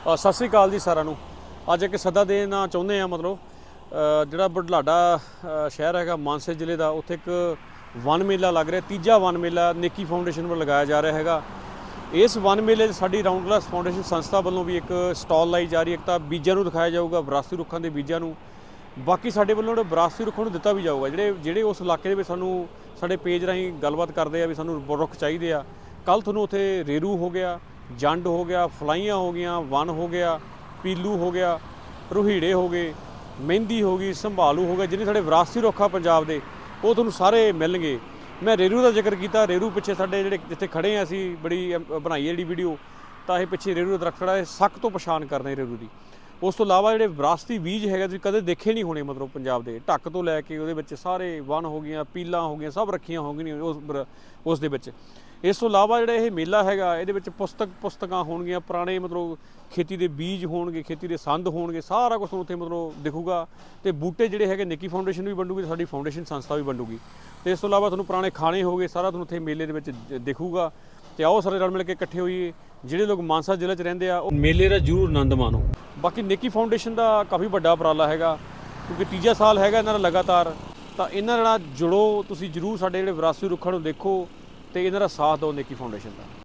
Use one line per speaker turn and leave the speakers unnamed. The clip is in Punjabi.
ਸਤਿ ਸ੍ਰੀ ਅਕਾਲ ਜੀ ਸਾਰਿਆਂ ਨੂੰ। ਅੱਜ ਇੱਕ ਸੱਦਾ ਦੇਣਾ ਚਾਹੁੰਦੇ ਆ ਮਤਲਬ ਜਿਹੜਾ ਬੁਢਲਾਡਾ ਸ਼ਹਿਰ ਹੈਗਾ ਮਾਨਸੇ ਜ਼ਿਲ੍ਹੇ ਦਾ, ਉੱਥੇ ਇੱਕ ਵਨ ਮੇਲਾ ਲੱਗ ਰਿਹਾ, ਤੀਜਾ ਵਨ ਮੇਲਾ ਨੇਕੀ ਫਾਊਂਡੇਸ਼ਨ ਵੱਲੋਂ ਲਗਾਇਆ ਜਾ ਰਿਹਾ ਹੈਗਾ। ਇਸ ਵਨ ਮੇਲੇ 'ਚ ਸਾਡੀ ਰਾਉਂਡ ਗਲਾਸ ਫਾਊਂਡੇਸ਼ਨ ਸੰਸਥਾ ਵੱਲੋਂ ਵੀ ਇੱਕ ਸਟਾਲ ਲਾਈ ਜਾ ਰਹੀ ਹੈ। ਇੱਕ ਤਾਂ ਬੀਜਾਂ ਨੂੰ ਦਿਖਾਇਆ ਜਾਊਗਾ, ਵਿਰਾਸਤੀ ਰੁੱਖਾਂ ਦੇ ਬੀਜਾਂ ਨੂੰ। ਬਾਕੀ ਸਾਡੇ ਵੱਲੋਂ ਜਿਹੜੇ ਵਿਰਾਸਤੀ ਰੁੱਖਾਂ ਨੂੰ ਦਿੱਤਾ ਵੀ ਜਾਊਗਾ। ਜਿਹੜੇ ਜਿਹੜੇ ਉਸ ਇਲਾਕੇ ਦੇ ਵਿੱਚ ਸਾਨੂੰ, ਸਾਡੇ ਪੇਜ ਰਾਹੀਂ ਗੱਲਬਾਤ ਕਰਦੇ ਆ ਵੀ ਸਾਨੂੰ ਰੁੱਖ ਚਾਹੀਦੇ ਆ। ਕੱਲ ਤੁਹਾਨੂੰ ਉੱਥੇ ਰੇਰੂ ਹੋ ਗਿਆ। ਜੰਡ ਹੋ ਗਿਆ, ਫਲਾਈਆਂ ਹੋ ਗਈਆਂ ਵਨ ਹੋ ਗਿਆ, ਪੀਲੂ ਹੋ ਗਿਆ, ਰੋਹੀੜੇ ਹੋ ਗਏ, ਮਹਿੰਦੀ ਹੋ ਗਈ, ਸੰਭਾਲੂ ਹੋ ਗਿਆ ਜਿਹੜੇ ਸਾਡੇ ਵਿਰਾਸਤੀ ਰੁੱਖ ਆ ਪੰਜਾਬ ਦੇ, ਉਹ ਤੁਹਾਨੂੰ ਸਾਰੇ ਮਿਲਣਗੇ। ਮੈਂ ਰੇਰੂ ਦਾ ਜ਼ਿਕਰ ਕੀਤਾ, ਰੇਰੂ ਪਿੱਛੇ ਸਾਡੇ ਜਿਹੜੇ ਜਿੱਥੇ ਖੜੇ ਆ ਅਸੀਂ, ਬੜੀ ਬਣਾਈ ਹੈ ਜਿਹੜੀ ਵੀਡੀਓ ਤਾਂ ਇਹ ਪਿੱਛੇ ਰੇਰੂ ਦਾ ਦਰਖਤ ਖੜਾ ਹੈ ਸੱਕ ਤੋਂ ਪਛਾਣ ਕਰਦੇ ਰੇਰੂ ਦੀ। ਉਸ ਤੋਂ ਇਲਾਵਾ ਜਿਹੜੇ ਵਿਰਾਸਤੀ ਬੀਜ ਹੈਗੇ ਤੁਸੀਂ ਕਦੇ ਦੇਖੇ ਨਹੀਂ ਹੋਣੇ ਮਤਲਬ ਪੰਜਾਬ ਦੇ। ਢੱਕ ਤੋਂ ਲੈ ਕੇ ਉਹਦੇ ਵਿੱਚ ਸਾਰੇ ਵਨ ਹੋ ਗਈਆਂ, ਪੀਲਾਂ ਹੋ ਗਈਆਂ, ਸਭ ਰੱਖੀਆਂ ਹੋ ਗਈਆਂ ਉਸ ਉਸ ਦੇ ਵਿੱਚ। ਇਸ ਤੋਂ ਇਲਾਵਾ ਜਿਹੜਾ ਇਹ ਮੇਲਾ ਹੈਗਾ, ਇਹਦੇ ਵਿੱਚ ਪੁਸਤਕ, ਪੁਸਤਕਾਂ ਹੋਣਗੀਆਂ, ਪੁਰਾਣੇ ਮਤਲਬ ਖੇਤੀ ਦੇ ਬੀਜ ਹੋਣਗੇ, ਖੇਤੀ ਦੇ ਸੰਦ ਹੋਣਗੇ, ਸਾਰਾ ਕੁਝ ਉੱਥੇ ਮਤਲਬ ਦਿਖੂਗਾ। ਤੇ ਬੂਟੇ ਜਿਹੜੇ ਹੈਗੇ ਨਿੱਕੀ ਫਾਊਂਡੇਸ਼ਨ ਵੀ ਵੰਡੂਗੀ ਤੇ ਸਾਡੀ ਫਾਊਂਡੇਸ਼ਨ ਸੰਸਥਾ ਵੀ ਵੰਡੂਗੀ ਤੇ ਇਸ ਤੋਂ ਇਲਾਵਾ ਤੁਹਾਨੂੰ ਪੁਰਾਣੇ ਖਾਣੇ ਹੋਗੇ ਸਾਰਾ ਤੁਹਾਨੂੰ ਉੱਥੇ ਮੇਲੇ ਦੇ ਵਿੱਚ ਦਿਖੂਗਾ। ਤੇ ਆਓ ਸਾਰੇ ਰਲ ਮਿਲ ਕੇ ਇਕੱਠੇ ਹੋਈਏ। ਜਿਹੜੇ ਲੋਕ ਮਾਨਸਾ ਜ਼ਿਲ੍ਹੇ 'ਚ ਰਹਿੰਦੇ ਆ ਉਹ ਮੇਲੇ ਦਾ ਜ਼ਰੂਰ ਆਨੰਦ ਮਾਣੋ। ਬਾਕੀ ਨੇਕੀ ਫਾਊਂਡੇਸ਼ਨ ਦਾ ਕਾਫੀ ਵੱਡਾ ਉਪਰਾਲਾ ਹੈਗਾ ਕਿਉਂਕਿ ਤੀਜਾ ਸਾਲ ਹੈਗਾ ਇਹਨਾਂ ਦਾ ਲਗਾਤਾਰ। ਤਾਂ ਇਹਨਾਂ ਨਾਲ ਜੁੜੋ ਤੁਸੀਂ ਜ਼ਰੂਰ ਸਾਡੇ ਜਿਹੜੇ ਵਿਰਾਸਤੀ ਰੁੱਖਾਂ ਨੂੰ ਦੇਖੋ ਤੇ ਇਹਨਾਂ ਦਾ ਸਾਥ ਦਿਓ ਨੇਕੀ ਫਾਊਂਡੇਸ਼ਨ ਦਾ।